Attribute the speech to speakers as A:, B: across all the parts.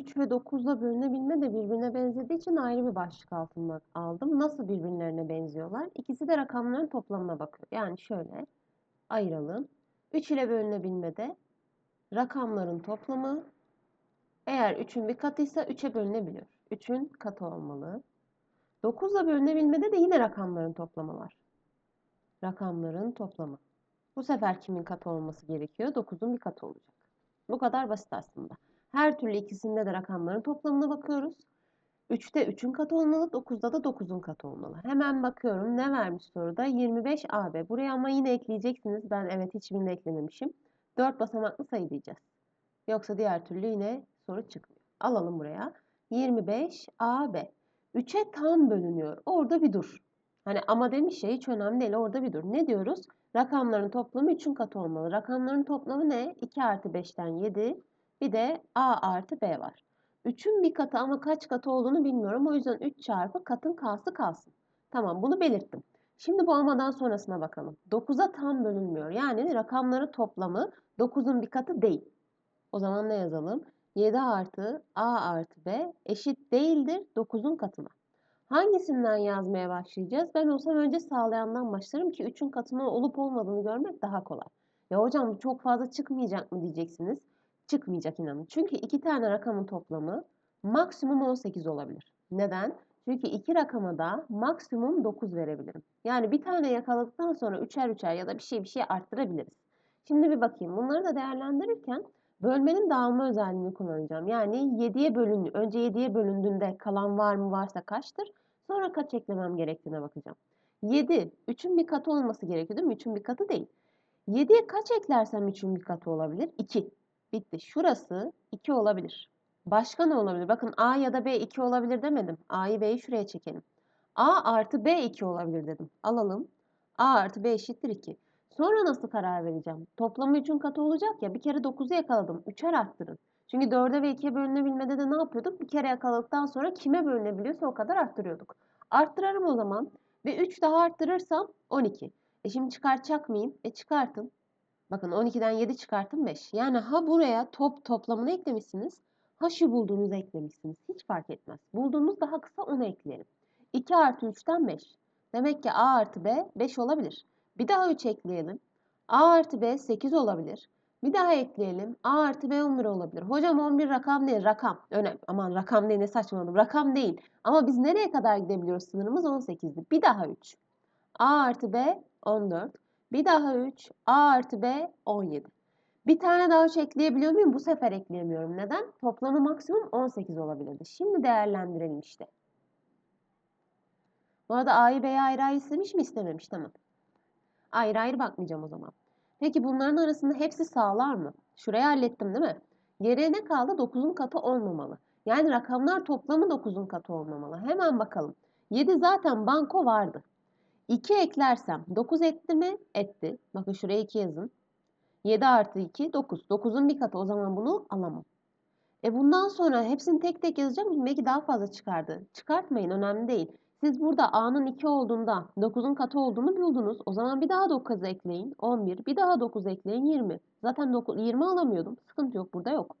A: 3 ve 9'la bölünebilme de birbirine benzediği için ayrı bir başlık altında aldım. Nasıl birbirlerine benziyorlar? İkisi de rakamların toplamına bakıyor. Yani şöyle ayıralım. 3 ile bölünebilmede rakamların toplamı eğer 3'ün bir katıysa 3'e bölünebiliyor. 3'ün katı olmalı. 9 ile bölünebilmede de yine rakamların toplamı var. Rakamların toplamı. Bu sefer kimin katı olması gerekiyor? 9'un bir katı olacak. Bu kadar basit aslında. Her türlü ikisinde de rakamların toplamına bakıyoruz. 3'te 3'ün katı olmalı, 9'da da 9'un katı olmalı. Hemen bakıyorum ne vermiş soruda? 25 AB. Buraya ama yine ekleyeceksiniz. Ben evet hiçbirini eklememişim. 4 basamaklı sayı diyeceğiz. Yoksa diğer türlü yine soru çıkmıyor. Alalım buraya. 25 AB. 3'e tam bölünüyor. Orada bir dur. Hani ama demiş ya hiç önemli değil. Orada bir dur. Ne diyoruz? Rakamların toplamı 3'ün katı olmalı. Rakamların toplamı ne? 2 artı 5'ten 7. Bir de A artı B var. 3'ün bir katı ama kaç katı olduğunu bilmiyorum. O yüzden 3 çarpı katın k'sı kalsın. Tamam bunu belirttim. Şimdi bu amadan sonrasına bakalım. 9'a tam bölünmüyor. Yani rakamları toplamı 9'un bir katı değil. O zaman ne yazalım? 7 artı A artı B eşit değildir 9'un katına. Hangisinden yazmaya başlayacağız? Ben olsam önce sağlayandan başlarım ki 3'ün katına olup olmadığını görmek daha kolay. Ya hocam çok fazla çıkmayacak mı diyeceksiniz. Çıkmayacak inanın. Çünkü iki tane rakamın toplamı maksimum 18 olabilir. Neden? Çünkü iki rakama da maksimum 9 verebilirim. Yani bir tane yakaladıktan sonra üçer üçer ya da bir şey bir şey arttırabiliriz. Şimdi bir bakayım. Bunları da değerlendirirken bölmenin dağılma özelliğini kullanacağım. Yani 7'ye bölün, önce 7'ye bölündüğünde kalan var mı varsa kaçtır? Sonra kaç eklemem gerektiğine bakacağım. 7, 3'ün bir katı olması gerekiyor değil mi? 3'ün bir katı değil. 7'ye kaç eklersem 3'ün bir katı olabilir? 2. Bitti. Şurası 2 olabilir. Başka ne olabilir? Bakın A ya da B 2 olabilir demedim. A'yı B'yi şuraya çekelim. A artı B 2 olabilir dedim. Alalım. A artı B eşittir 2. Sonra nasıl karar vereceğim? Toplamı 3'ün katı olacak ya. Bir kere 9'u yakaladım. 3'er arttırın. Çünkü 4'e ve 2'ye bölünebilmede de ne yapıyorduk? Bir kere yakaladıktan sonra kime bölünebiliyorsa o kadar arttırıyorduk. Arttırarım o zaman. Ve 3 daha arttırırsam 12. E şimdi çıkartacak mıyım? E çıkartın. Bakın 12'den 7 çıkartın 5. Yani ha buraya top toplamını eklemişsiniz. Ha şu bulduğunuzu eklemişsiniz. Hiç fark etmez. Bulduğumuz daha kısa onu ekleyelim. 2 artı 3'ten 5. Demek ki A artı B 5 olabilir. Bir daha 3 ekleyelim. A artı B 8 olabilir. Bir daha ekleyelim. A artı B 11 olabilir. Hocam 11 rakam değil. Rakam. Önemli. Aman rakam değil ne saçmaladım. Rakam değil. Ama biz nereye kadar gidebiliyoruz? Sınırımız 18'di. Bir daha 3. A artı B 14. Bir daha 3. A artı B 17. Bir tane daha 3 ekleyebiliyor muyum? Bu sefer ekleyemiyorum. Neden? Toplamı maksimum 18 olabilirdi. Şimdi değerlendirelim işte. Bu arada A'yı B'ye ayrı ayrı istemiş mi? istememiş. Tamam. Ayrı ayrı bakmayacağım o zaman. Peki bunların arasında hepsi sağlar mı? Şurayı hallettim değil mi? Geriye ne kaldı? 9'un katı olmamalı. Yani rakamlar toplamı 9'un katı olmamalı. Hemen bakalım. 7 zaten banko vardı. 2 eklersem 9 etti mi? Etti. Bakın şuraya 2 yazın. 7 artı 2 9. 9'un bir katı o zaman bunu alamam. E bundan sonra hepsini tek tek yazacağım. Belki daha fazla çıkardı. Çıkartmayın önemli değil. Siz burada A'nın 2 olduğunda 9'un katı olduğunu buldunuz. O zaman bir daha 9 ekleyin. 11. Bir daha 9 ekleyin. 20. Zaten 9, 20 alamıyordum. Sıkıntı yok. Burada yok.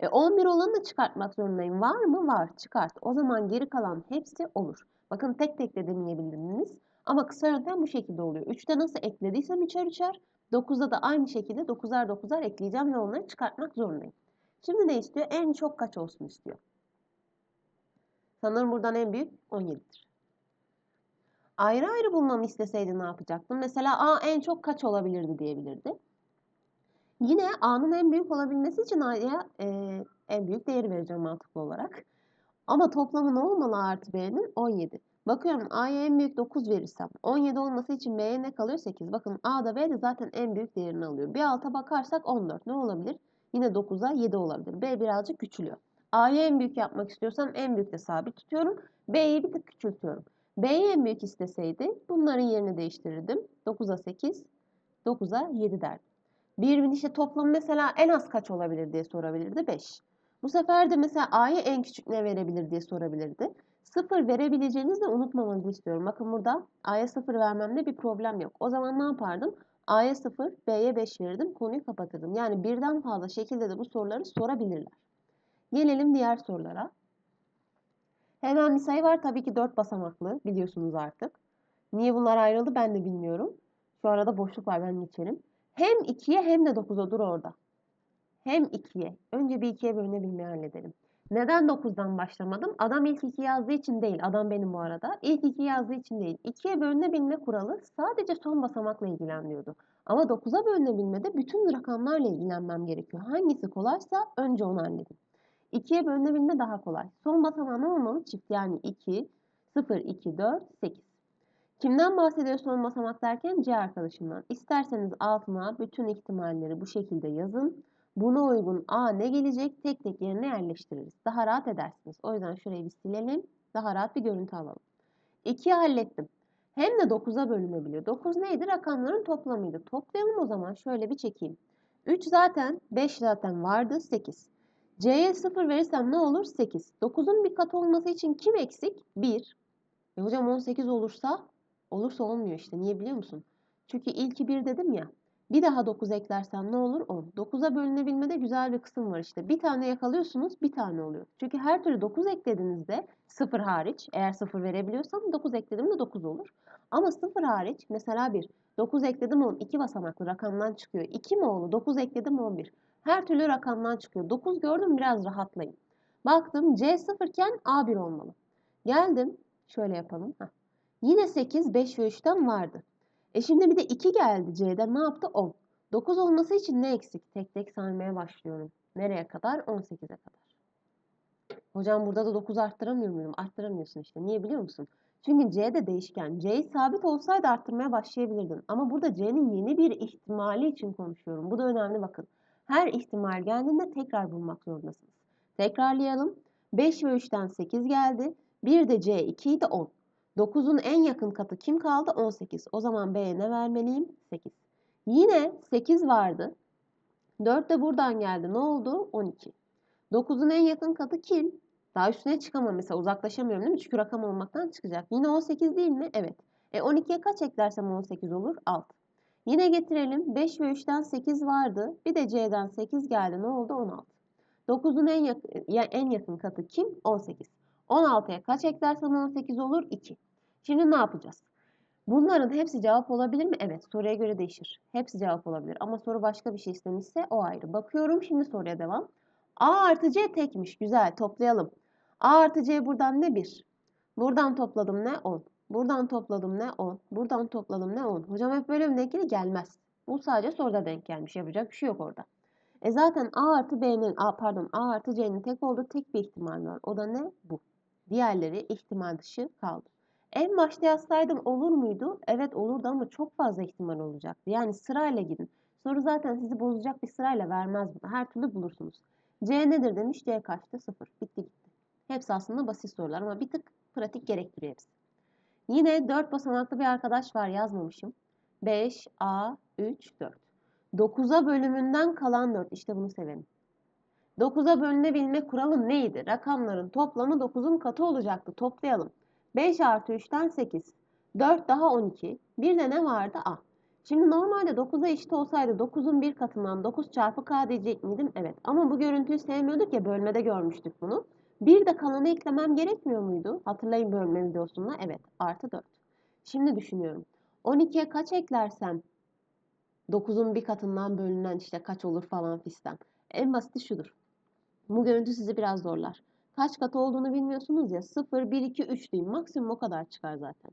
A: E 11 olanı da çıkartmak zorundayım. Var mı? Var. Çıkart. O zaman geri kalan hepsi olur. Bakın tek tek de deneyebilirdiniz. Ama kısa yöntem bu şekilde oluyor. 3'te nasıl eklediysem üçer üçer. 9'da da aynı şekilde 9'ar 9'ar ekleyeceğim ve onları çıkartmak zorundayım. Şimdi ne istiyor? En çok kaç olsun istiyor. Sanırım buradan en büyük 17'dir. Ayrı ayrı bulmamı isteseydi ne yapacaktım? Mesela A en çok kaç olabilirdi diyebilirdi. Yine A'nın en büyük olabilmesi için A'ya e, en büyük değeri vereceğim mantıklı olarak. Ama toplamı ne olmalı artı B'nin? 17. Bakıyorum A'ya en büyük 9 verirsem 17 olması için B'ye ne kalıyor? 8. Bakın A da B de zaten en büyük değerini alıyor. Bir alta bakarsak 14. Ne olabilir? Yine 9'a 7 olabilir. B birazcık küçülüyor. A'yı en büyük yapmak istiyorsam en büyükte sabit tutuyorum. B'yi bir tık küçültüyorum. B'yi en büyük isteseydi bunların yerini değiştirirdim. 9'a 8, 9'a 7 derdim. Birbirinin işte toplamı mesela en az kaç olabilir diye sorabilirdi. 5. Bu sefer de mesela A'ya en küçük ne verebilir diye sorabilirdi. 0 verebileceğinizi de unutmamanızı istiyorum. Bakın burada A'ya 0 vermemde bir problem yok. O zaman ne yapardım? A'ya 0, B'ye 5 verirdim. Konuyu kapatırdım. Yani birden fazla şekilde de bu soruları sorabilirler. Gelelim diğer sorulara. Hemen bir sayı var tabii ki 4 basamaklı biliyorsunuz artık. Niye bunlar ayrıldı ben de bilmiyorum. Şu arada boşluk var ben geçerim. Hem 2'ye hem de 9'a dur orada. Hem 2'ye. Önce bir 2'ye bölünebilmeyi halledelim. Neden 9'dan başlamadım? Adam ilk 2 yazdığı için değil. Adam benim bu arada. İlk 2 yazdığı için değil. 2'ye bölünebilme kuralı sadece son basamakla ilgilendiriyordu. Ama 9'a bölünebilmede bütün rakamlarla ilgilenmem gerekiyor. Hangisi kolaysa önce onu halledin. 2'ye bölünebilme daha kolay. Son basamağı ne olmalı? Çift yani 2, 0, 2, 4, 8. Kimden bahsediyor son basamak derken C arkadaşımdan. İsterseniz altına bütün ihtimalleri bu şekilde yazın. Buna uygun A ne gelecek tek tek yerine yerleştiririz. Daha rahat edersiniz. O yüzden şurayı bir silelim. Daha rahat bir görüntü alalım. 2'yi hallettim. Hem de 9'a bölünebiliyor. 9 neydi? Rakamların toplamıydı. Toplayalım o zaman. Şöyle bir çekeyim. 3 zaten, 5 zaten vardı, 8. C'ye 0 verirsem ne olur? 8. 9'un bir katı olması için kim eksik? 1. E hocam 18 olursa? Olursa olmuyor işte. Niye biliyor musun? Çünkü ilki 1 dedim ya. Bir daha 9 eklersem ne olur? 10. 9'a bölünebilmede güzel bir kısım var işte. Bir tane yakalıyorsunuz, bir tane oluyor. Çünkü her türlü 9 eklediğinizde 0 hariç, eğer 0 verebiliyorsam 9 eklediğimde 9 olur. Ama 0 hariç mesela 1. 9 ekledim 10, 2 basamaklı rakamdan çıkıyor. 2 mi oldu? 9 ekledim 11. Her türlü rakamdan çıkıyor. 9 gördüm biraz rahatlayın. Baktım C 0 iken A 1 olmalı. Geldim. Şöyle yapalım. Heh. Yine 8, 5 ve 3'ten vardı. E şimdi bir de 2 geldi C'den. Ne yaptı? 10. 9 olması için ne eksik? Tek tek saymaya başlıyorum. Nereye kadar? 18'e kadar. Hocam burada da 9 arttıramıyor muyum? Arttıramıyorsun işte. Niye biliyor musun? Çünkü C de değişken. C'yi sabit olsaydı arttırmaya başlayabilirdin. Ama burada C'nin yeni bir ihtimali için konuşuyorum. Bu da önemli bakın. Her ihtimal geldiğinde tekrar bulmak zorundasınız. Tekrarlayalım. 5 ve 3'ten 8 geldi. Bir de C 2 idi 10. 9'un en yakın katı kim kaldı? 18. O zaman B'ye ne vermeliyim? 8. Yine 8 vardı. 4 de buradan geldi. Ne oldu? 12. 9'un en yakın katı kim? Daha üstüne çıkamam mesela uzaklaşamıyorum değil mi? Çünkü rakam olmaktan çıkacak. Yine 18 değil mi? Evet. E 12'ye kaç eklersem 18 olur? 6. Yine getirelim. 5 ve 3'ten 8 vardı. Bir de C'den 8 geldi. Ne oldu? 16. 9'un en yakın, en yakın katı kim? 18. 16'ya kaç eklersem 18 olur? 2. Şimdi ne yapacağız? Bunların hepsi cevap olabilir mi? Evet. Soruya göre değişir. Hepsi cevap olabilir. Ama soru başka bir şey istemişse o ayrı. Bakıyorum şimdi soruya devam. A artı C tekmiş. Güzel. Toplayalım. A artı C buradan ne 1? Buradan topladım ne 10. Buradan topladım ne 10. Buradan topladım ne 10. Hocam hep böyle bir denkli gelmez. Bu sadece soruda denk gelmiş. Yapacak bir şey yok orada. E zaten A artı B'nin, A pardon A artı C'nin tek olduğu tek bir ihtimal var. O da ne? Bu. Diğerleri ihtimal dışı kaldı. En başta yazsaydım olur muydu? Evet olurdu ama çok fazla ihtimal olacaktı. Yani sırayla gidin. Soru zaten sizi bozacak bir sırayla vermez bunu. Her türlü bulursunuz. C nedir demiş. C kaçtı? 0. Bitti gitti. Hepsi aslında basit sorular ama bir tık pratik gerektiriyor hepsi. Yine 4 basamaklı bir arkadaş var yazmamışım. 5, A, 3, 4. 9'a bölümünden kalan 4. İşte bunu severim. 9'a bölünebilme kuralı neydi? Rakamların toplamı 9'un katı olacaktı. Toplayalım. 5 artı 3'ten 8. 4 daha 12. Bir de ne vardı? A. Şimdi normalde 9'a eşit olsaydı 9'un bir katından 9 çarpı k diyecek miydim? Evet. Ama bu görüntüyü sevmiyorduk ya bölmede görmüştük bunu. Bir de kalanı eklemem gerekmiyor muydu? Hatırlayın bölme videosunda. Evet. Artı 4. Şimdi düşünüyorum. 12'ye kaç eklersem 9'un bir katından bölünen işte kaç olur falan fistan. En basiti şudur. Bu görüntü sizi biraz zorlar. Kaç katı olduğunu bilmiyorsunuz ya. 0, 1, 2, 3 diyeyim. Maksimum o kadar çıkar zaten.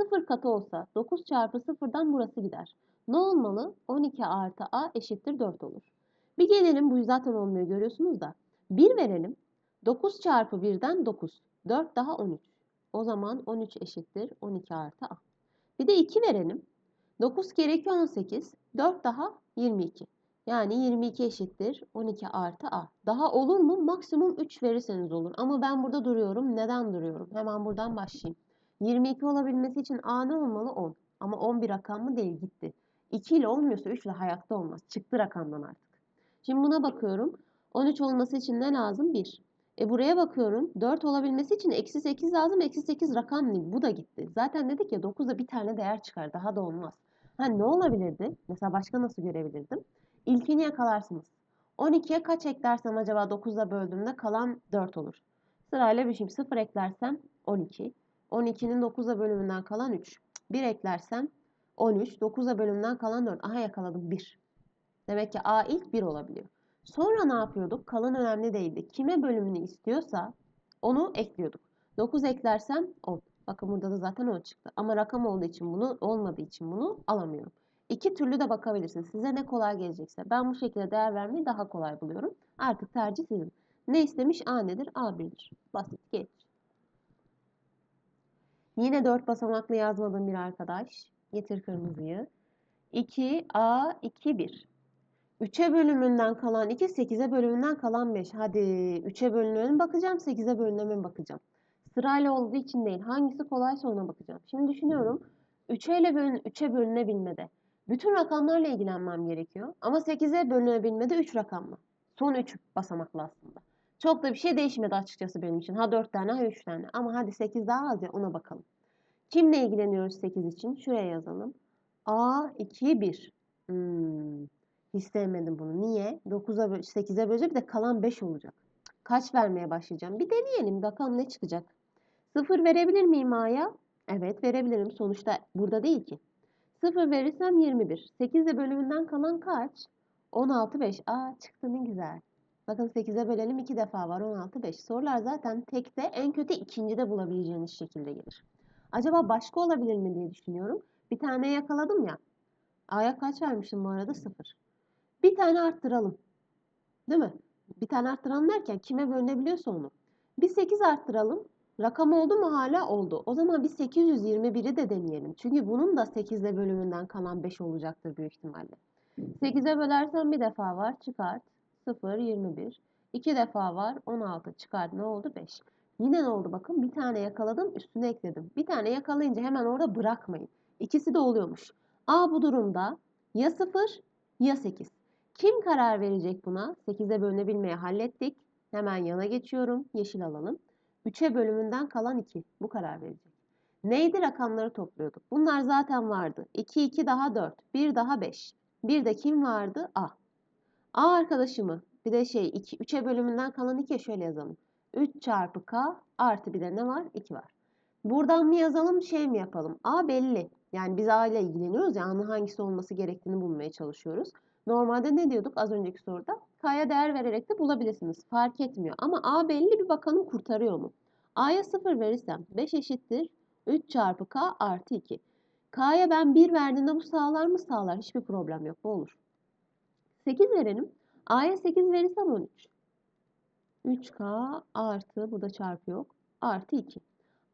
A: 0 katı olsa 9 çarpı 0'dan burası gider. Ne olmalı? 12 artı a eşittir 4 olur. Bir gelelim bu zaten olmuyor görüyorsunuz da. 1 verelim. 9 çarpı 1'den 9. 4 daha 13. O zaman 13 eşittir 12 artı a. Bir de 2 verelim. 9 kere 2 18. 4 daha 22. Yani 22 eşittir 12 artı a. Daha olur mu? Maksimum 3 verirseniz olur. Ama ben burada duruyorum. Neden duruyorum? Hemen buradan başlayayım. 22 olabilmesi için a ne olmalı? 10. Ama 10 bir rakam mı değil gitti. 2 ile olmuyorsa 3 ile hayatta olmaz. Çıktı rakamdan artık. Şimdi buna bakıyorum. 13 olması için ne lazım? 1. E buraya bakıyorum. 4 olabilmesi için eksi 8 lazım. Eksi 8 rakam değil. Bu da gitti. Zaten dedik ya 9'da bir tane değer çıkar. Daha da olmaz. Ha ne olabilirdi? Mesela başka nasıl görebilirdim? İlkini yakalarsınız. 12'ye kaç eklersem acaba 9'a böldüğümde kalan 4 olur. Sırayla bir şey 0 eklersem 12. 12'nin 9'a bölümünden kalan 3. 1 eklersem 13. 9'a bölümünden kalan 4. Aha yakaladım 1. Demek ki A ilk 1 olabiliyor. Sonra ne yapıyorduk? Kalan önemli değildi. Kime bölümünü istiyorsa onu ekliyorduk. 9 eklersem 10. Bakın burada da zaten 10 çıktı. Ama rakam olduğu için bunu olmadığı için bunu alamıyorum. İki türlü de bakabilirsiniz. Size ne kolay gelecekse. Ben bu şekilde değer vermeyi daha kolay buluyorum. Artık tercih sizin. Ne istemiş? A nedir? A1'dir. Basit geç. Yine 4 basamaklı yazmadığım bir arkadaş. Getir kırmızıyı. 2, A, 2, 1. 3'e bölümünden kalan 2, 8'e bölümünden kalan 5. Hadi 3'e bölünene bakacağım, 8'e bölünene bakacağım? Sırayla olduğu için değil. Hangisi kolaysa ona bakacağım. Şimdi düşünüyorum. 3'e ile bölün, 3'e bölünebilmede. Bütün rakamlarla ilgilenmem gerekiyor. Ama 8'e bölünebilmede 3 rakamla. Son 3 basamaklı aslında. Çok da bir şey değişmedi açıkçası benim için. Ha 4 tane ha 3 tane. Ama hadi 8 daha az ya ona bakalım. Kimle ilgileniyoruz 8 için? Şuraya yazalım. A, 2, 1. Hmm. Hiç sevmedim bunu. Niye? 9'a 8'e böleceğim bir de kalan 5 olacak. Kaç vermeye başlayacağım? Bir deneyelim. Bakalım ne çıkacak. 0 verebilir miyim A'ya? Evet verebilirim. Sonuçta burada değil ki. 0 verirsem 21. 8 de bölümünden kalan kaç? 16, 5. Aa çıktı ne güzel. Bakın 8'e bölelim 2 defa var. 16, 5. Sorular zaten tekte en kötü ikincide bulabileceğiniz şekilde gelir. Acaba başka olabilir mi diye düşünüyorum. Bir tane yakaladım ya. A'ya kaç vermişim bu arada? 0. Bir tane arttıralım. Değil mi? Bir tane arttıralım derken kime bölünebiliyorsa onu. Bir 8 arttıralım. Rakam oldu mu hala oldu. O zaman bir 821'i de deneyelim. Çünkü bunun da 8'de bölümünden kalan 5 olacaktır büyük ihtimalle. 8'e bölersen bir defa var çıkart. 0, 21. 2 defa var 16 çıkart. Ne oldu? 5. Yine ne oldu bakın bir tane yakaladım üstüne ekledim. Bir tane yakalayınca hemen orada bırakmayın. İkisi de oluyormuş. A bu durumda ya 0 ya 8. Kim karar verecek buna? 8'e bölünebilmeyi hallettik. Hemen yana geçiyorum. Yeşil alalım. 3'e bölümünden kalan 2. Bu karar verecek. Neydi rakamları topluyorduk? Bunlar zaten vardı. 2, 2 daha 4. 1 daha 5. Bir de kim vardı? A. A arkadaşımı. Bir de şey 2, 3'e bölümünden kalan 2'ye şöyle yazalım. 3 çarpı K artı bir de ne var? 2 var. Buradan mı yazalım şey mi yapalım? A belli. Yani biz A ile ilgileniyoruz ya A'nın hangisi olması gerektiğini bulmaya çalışıyoruz. Normalde ne diyorduk az önceki soruda? K'ya değer vererek de bulabilirsiniz. Fark etmiyor. Ama A belli bir bakalım kurtarıyor mu? A'ya 0 verirsem 5 eşittir 3 çarpı K artı 2. K'ya ben 1 verdiğimde bu sağlar mı? Sağlar. Hiçbir problem yok. Bu olur. 8 verelim. A'ya 8 verirsem 13. 3K artı burada çarpı yok. Artı 2.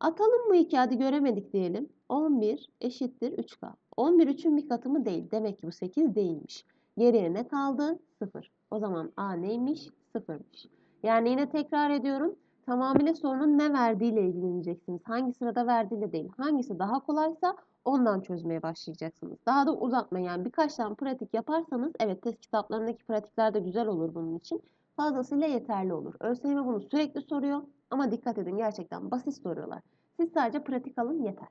A: Atalım mı 2 hadi göremedik diyelim. 11 eşittir 3K. 11 3'ün bir katı mı değil. Demek ki bu 8 değilmiş. Geriye ne kaldı? 0. O zaman A neymiş? 0'mış. Yani yine tekrar ediyorum. Tamamıyla sorunun ne verdiğiyle ilgileneceksiniz. Hangi sırada verdiğiyle değil. Hangisi daha kolaysa ondan çözmeye başlayacaksınız. Daha da uzatmayın. Yani birkaç tane pratik yaparsanız evet test kitaplarındaki pratikler de güzel olur bunun için. Fazlasıyla yeterli olur. ÖSYM bunu sürekli soruyor ama dikkat edin gerçekten basit soruyorlar. Siz sadece pratik alın yeter.